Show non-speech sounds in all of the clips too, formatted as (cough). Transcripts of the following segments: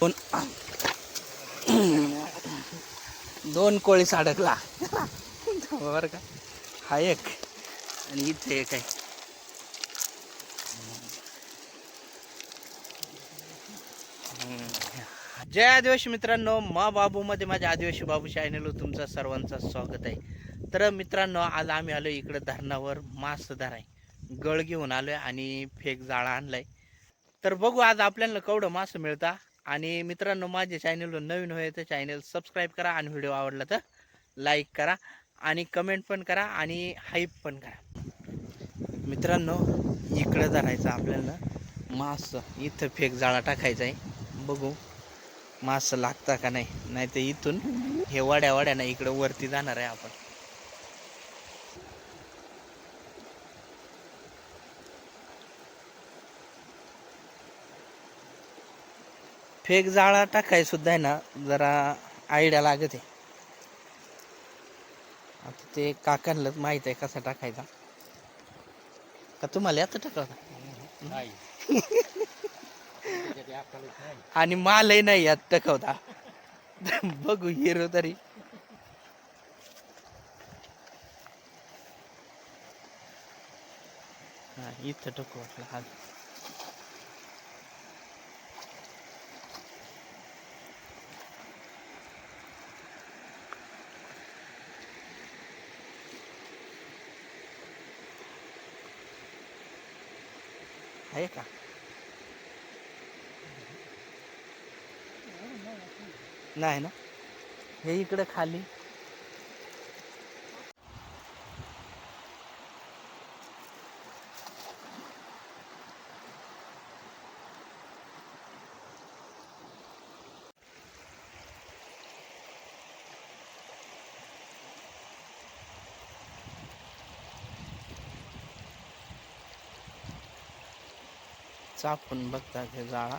दोन दोन कोळीस अडकला बरं का? हा एक आणि इथे एक आहे. जय आदिवासी मित्रांनो मा बाबूमध्ये माझ्या आदिवासी बाबू चॅनलवर तुमचं सर्वांचं स्वागत आहे. तर मित्रांनो आज आम्ही आलो इकडं धरणावर मास धराय गळ घेऊन आलो आहे आणि फेक जाळा आणलाय. तर बघू आज आपल्याला केवढं मास मिळता. आणि मित्रांनो माझ्या चॅनलवर नवीन होय तर चॅनल सबस्क्राईब करा आणि व्हिडिओ आवडला तर लाईक करा आणि कमेंट पण करा आणि हाईप पण करा. मित्रांनो इकडं धरायचं आपल्याला. मास इथं फेक जाळा टाकायचा आहे. बघू. मास लागता का नाही? नाही तर इथून हे वड्या वड्यानं इकडं वरती जाणार आहे आपण. फेक जाळा टाकाय सुद्धा आहे ना जरा आयडिया लागत आहे. आता ते काकांनाच माहीत आहे कसा टाकायचा. का तुम्हाला यात टाकवता (laughs) आणि मालही नाही यात टकवता बघू हिरो तरी. इथं टकू वाटलं हा आहे का? नाही ना? हे इकडे खाली. चापून बघता ते जाळा.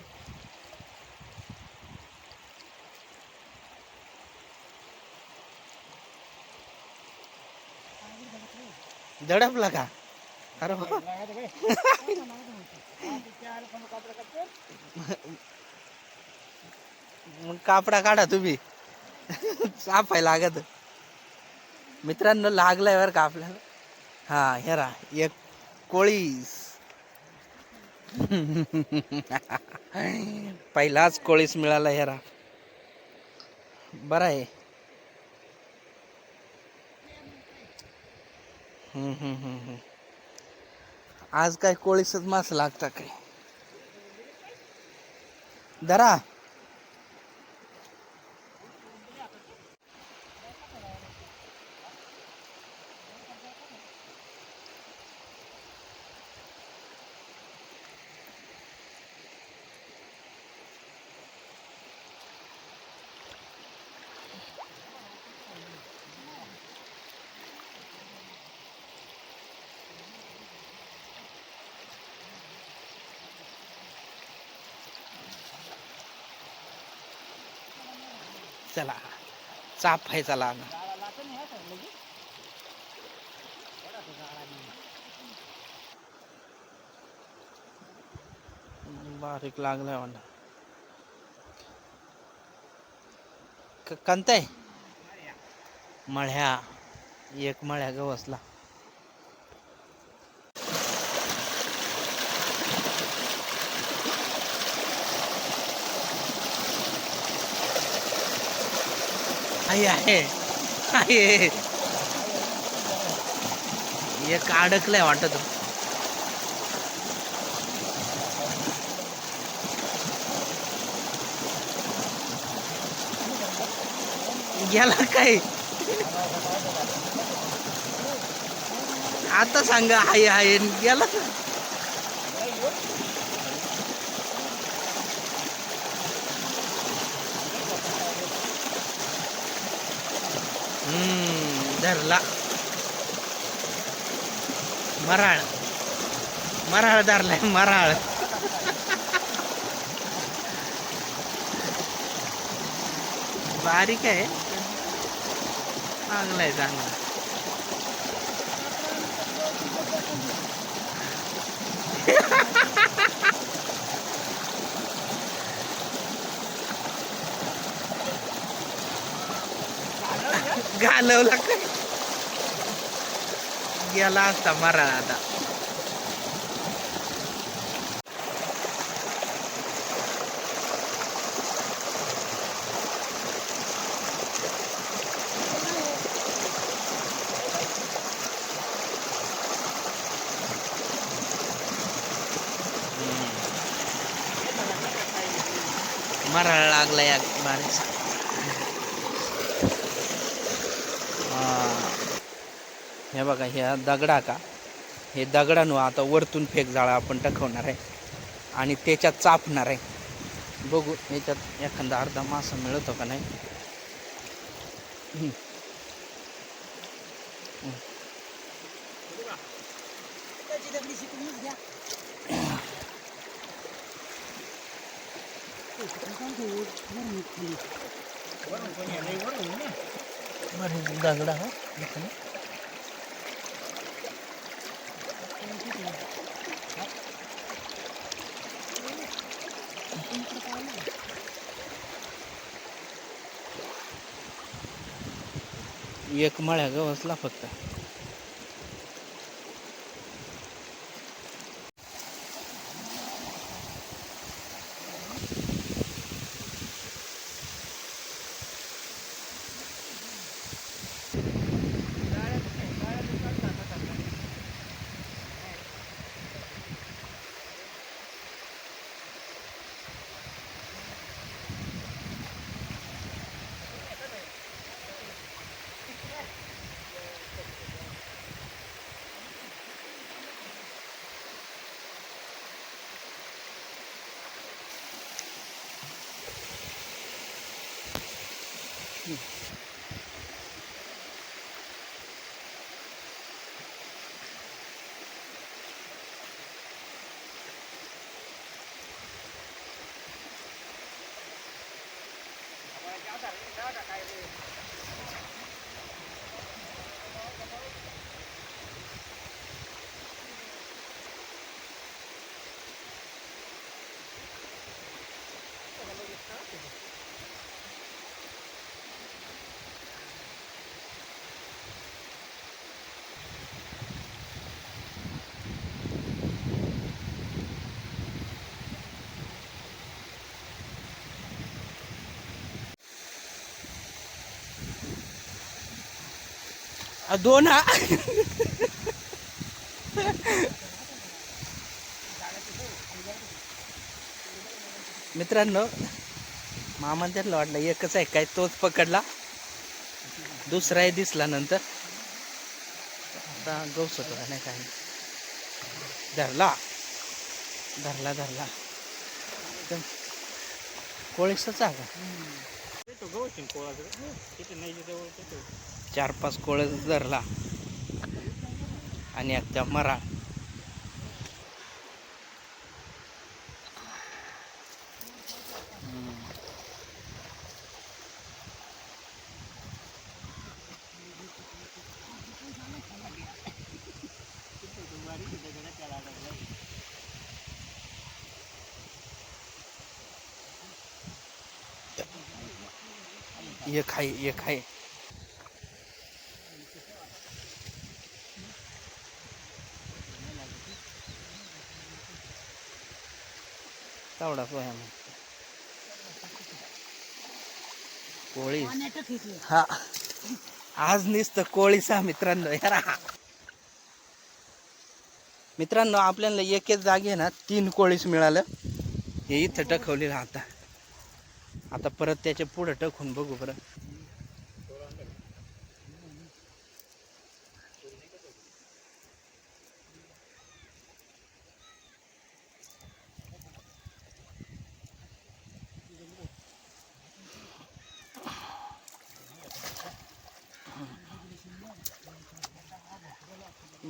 दडपला का? अरे मग कापडा काढा तुम्ही. चापाय लागत. मित्रांनो लागलाय बरं का आपल्याला? हा हेरा एक कोळीस. (laughs) पहिलाच कोळीस मिळाला हेरा बरं आहे. हम्म, हम्म, हम्म, हम्म. आज काय कोळीसच मास लागता काय दरा चला. चाप आहे चला बारीक लागलाय म्हणा. कंत आहे? मळ्या. एक मळ्या गवसला. आहे आहे. आहे. एक अडकलंय वाटत. गेला काय? आता सांगा हाय हाय गेला धरला. मराळ. मराळ धरलाय मराळ. बारीक आहे. चांगला आहे चांगला घालवला काय गेला असता मराळ आता मराळ लागला या बारीचा हे बघा ह्या दगडा का? हे दगडानं आता वरतून फेक जाळा आपण टाकवणार आहे आणि त्याच्यात चापणार आहे. बघू याच्यात एखादा अर्धा मासा मिळतो का नाही? दगडा एक मळ्या गवसला फक्त. 嗯。दोन हा. मित्रांनो मामा त्यांना वाटलं एकच आहे काय तोच पकडला. दुसराही दिसला नंतर. आता गवसत नाही काय धरला. धरला धरला. कोळीसच आहे. का चार पाच कोळस धरला. आणि आता मरा. एक आहे एक आहे. तावडा पोह्या मग. कोळी हा. आज निसतं कोळीचा मित्रांनो यार मित्रांनो आपल्याला एकेच जागे ना तीन कोळीस मिळालं. हे इथं टकवलेलं आता. आता परत त्याच्या पुढं टकून बघू बरं.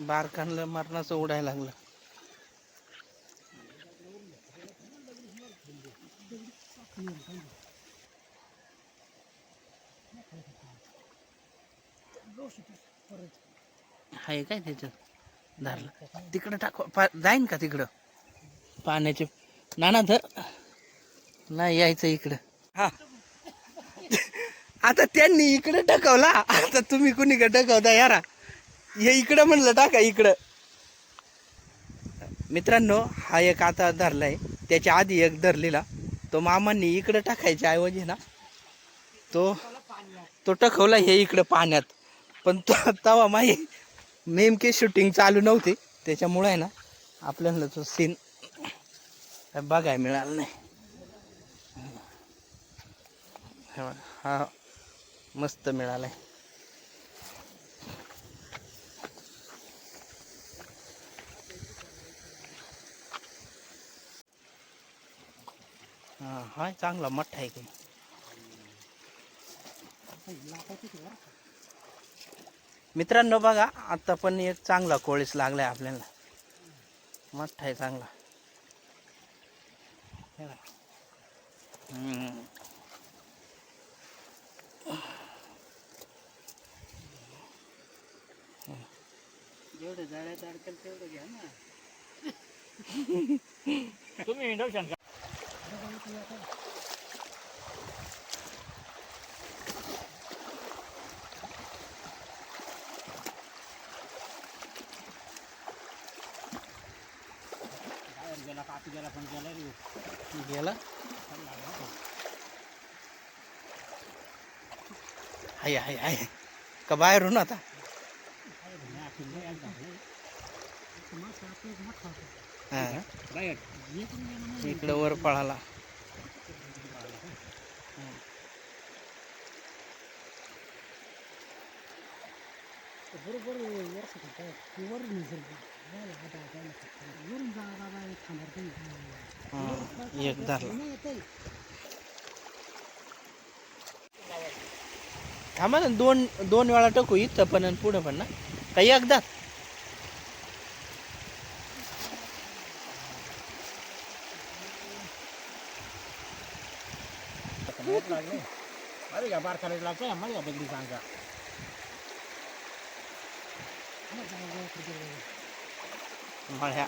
बारखानला मरणाचं ओढायला लागलं. आहे काय त्याच्यात? धरलं. तिकडं टाकू. पा जाईन का तिकडं? पाण्याचे. नाना धर. नाही यायचं इकडं. हा. आता त्यांनी इकडे टाकवला. आता तुम्ही कुणी का टाकवता यारा. हे इकडं म्हणलं टाका इकडं. मित्रांनो हा एक आता धरलाय. त्याच्या आधी एक धरलेला. तो मामांनी इकडं टाकायच्या ऐवजी ना तो तो टाकवला हे इकडं पाण्यात. पण तो तवा माही नेमके शूटिंग चालू नव्हते. त्याच्यामुळं आहे ना आपल्याला तो सीन बघाय मिळाला नाही. हा मस्त हा मस्त हा हाय चांगला मोठा आहे की. मित्रांनो बघा आता पण एक चांगला कोळीस लागलाय आपल्याला. मोठा आहे चांगला. हे. जेवढं जाळ्यात अडकल तेवढं घ्या ना. (laughs) तुम्ही इंडक्शन गेला का गेला पण गेला रे गेला? हाय हाय हाय. का बाहेरून आता? इकडं वर पळाला. वरून निसर्ग. वरून जा बाबा थांबणार हा, एक धरला येते थांबा ना दोन दोन वेळा टाकू इथं पण आणि पुढं पण ना. काही एकदा अरे का बार करायला लागतं मला दगडी सांगा. मळ्या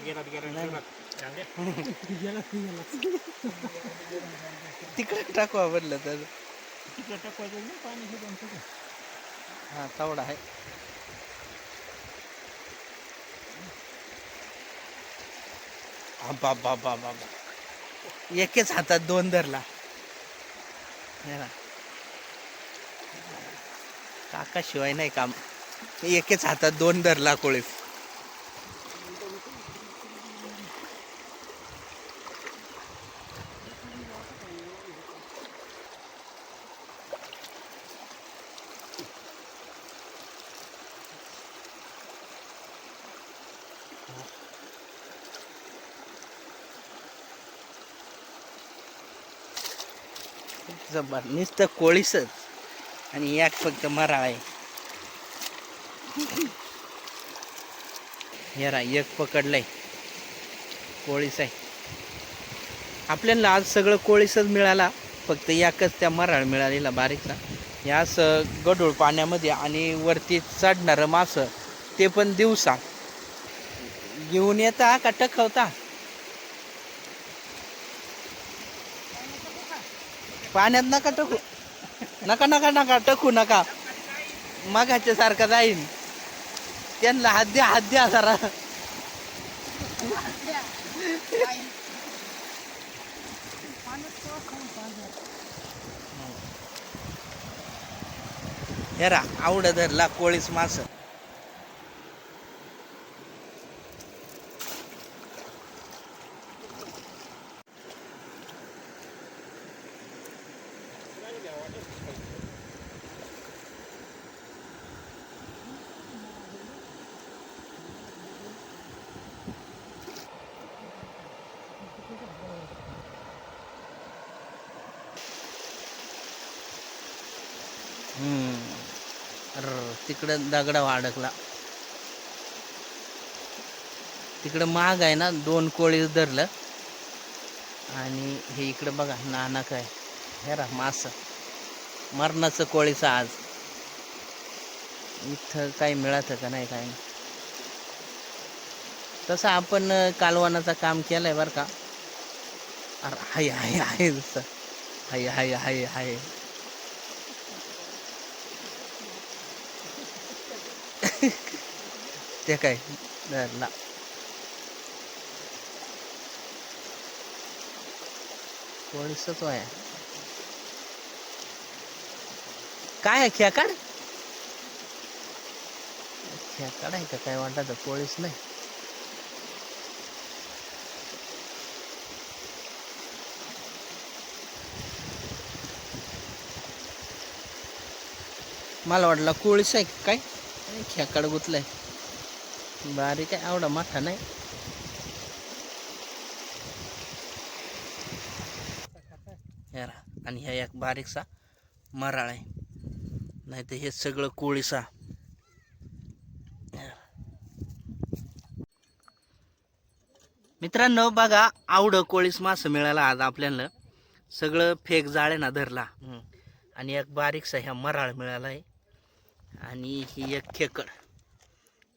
गेला तिकडे टाकू आवडलं तर. तिकडे टाकवायचं ना पाणी हा तेवढा आहे बाबा बाबा बाबा एकेच हातात दोन धरला. ना. काका शिवाय नाही काम. एकेच हातात दोन धरला कोळी. जबर नुसतं कोळीसच. आणि एक फक्त मराळ आहे. हेरा एक पकडलाय. कोळीस आहे. आपल्याला आज सगळं कोळीसच मिळाला फक्त एकच त्या मराळ मिळालेला बारीकचा. या असं गढूळ पाण्यामध्ये आणि वरती चढणारं मासं ते पण दिवसा. घेऊन येता का टकवता? पाण्यात नका टकू नका नका नका टकू नका. मगाच्या सारखा जाईन. त्यांना हात द्या हात द्या जरा. हेरा आवड धरला कोळीस मास तिकडं दगडा अडकला तिकडं माग आहे ना दोन कोळी धरलं. आणि हे इकडं बघा नाना काय हे रा मास. मरणाचं कोळीचं आज इथं काही मिळत का नाही काय तसं आपण कालवानाचं काम काम केलंय बरं का. अरे हाय हाय हाय जसं हाय हाय हाय हाय. ते काय? धरला कोळीसच आहे काय आहे खेकाड खेकाड आहे का? काय वाटत कोळीस नाही. मला वाटलं कोळीस आहे का काय? खेकाड गुतलाय. बारीक आहे आवडा मोठा नाही. आणि ह्या एक बारीकसा मराळ आहे. नाही तर हे सगळं कोळीसा. मित्रांनो बघा आवड कोळीस मास मिळाला आज आपल्याला. सगळं फेक जाळे ना धरला. आणि एक बारीकसा ह्या मराळ मिळाला आहे आणि ही एक खेकड.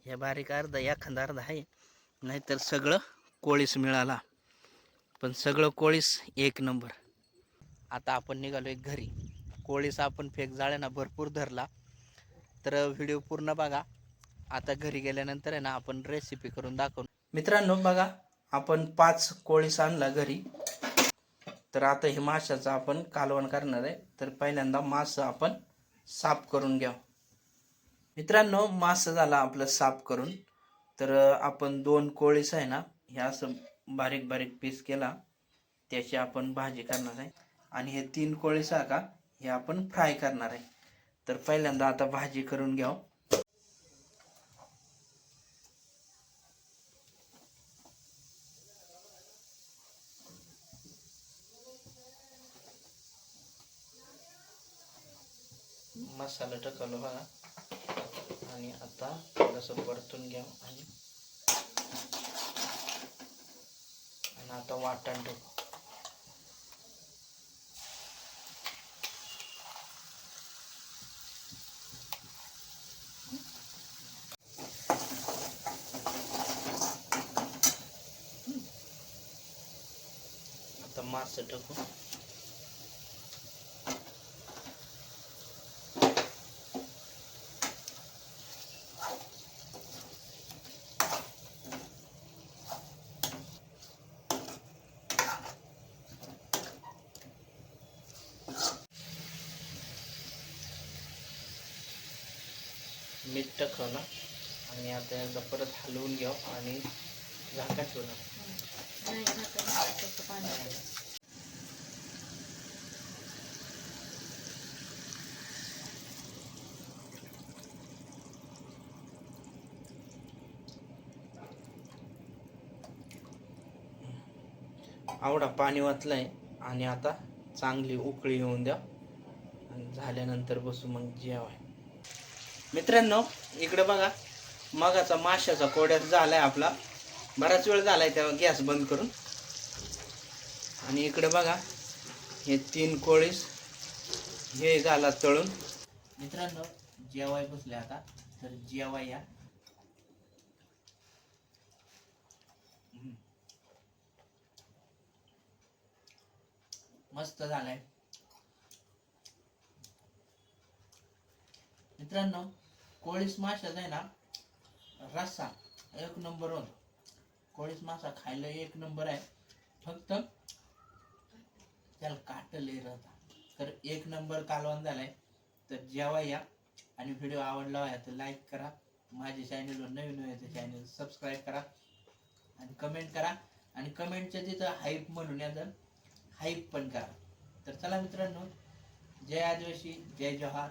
ह्या बारीक अर्धा एखादा अर्धा आहे. नाहीतर सगळं कोळीस मिळाला. पण सगळं कोळीस एक नंबर. आता आपण निघालो एक घरी. कोळीस आपण फेक जाळ्यांना भरपूर धरला. तर व्हिडिओ पूर्ण बघा. आता घरी गेल्यानंतर आहे ना आपण रेसिपी करून दाखवू. मित्रांनो बघा आपण पाच कोळीस आणला घरी. तर आता हे माशाचं आपण कालवण करणार आहे. तर पहिल्यांदा मास आपण साफ करून घ्या मित्रांनो मास झाला आपलं साफ करून. तर आपण दोन कोळीस आहे ना ह्या असं बारीक बारीक पीस केला. त्याची आपण भाजी करणार आहे. आणि हे तीन कोळीस आहे का हे आपण फ्राय करणार आहे. तर पहिल्यांदा आता भाजी करून घ्याव. मसाला टाकलो बघा. आणि आता थोडंसं परतून घ्या आणि आता वाटण टाकू आता मास टाकू मीठ टाकवलं आणि आता एकदा परत हलवून घ्या आणि झाका ठेवलं. आवडा पाणी वाचलंय. आणि आता चांगली उकळी येऊन द्या. आणि झाल्यानंतर बसू मग जेवाय. मित्रांनो इकडे बघा. मगाचा माशाचा कोड्यात झालाय आपला. बराच वेळ झालाय तेव्हा गॅस बंद करून. आणि इकडे बघा. हे तीन कोळीस हे झाला तळून. मित्रांनो जेवाय बसले आता. तर जेवाय या. मस्त झालाय. मित्रांनो कोळीस माशाचा आहे ना रस्सा एक नंबर वन कोळीस मासा खायला एक नंबर आहे. फक्त त्याला काट लय राहता तर एक नंबर कालवण झालाय. तर जेव्हा या आणि व्हिडिओ आवडला आहे तर लाईक करा. माझ्या चॅनलवर नवीन आहे तर चॅनल सबस्क्राईब करा. आणि कमेंट करा. आणि कमेंटच्या तिथं हाईप म्हणून या तर हाईप पण करा. तर चला मित्रांनो जय आदिवासी जय जोहार.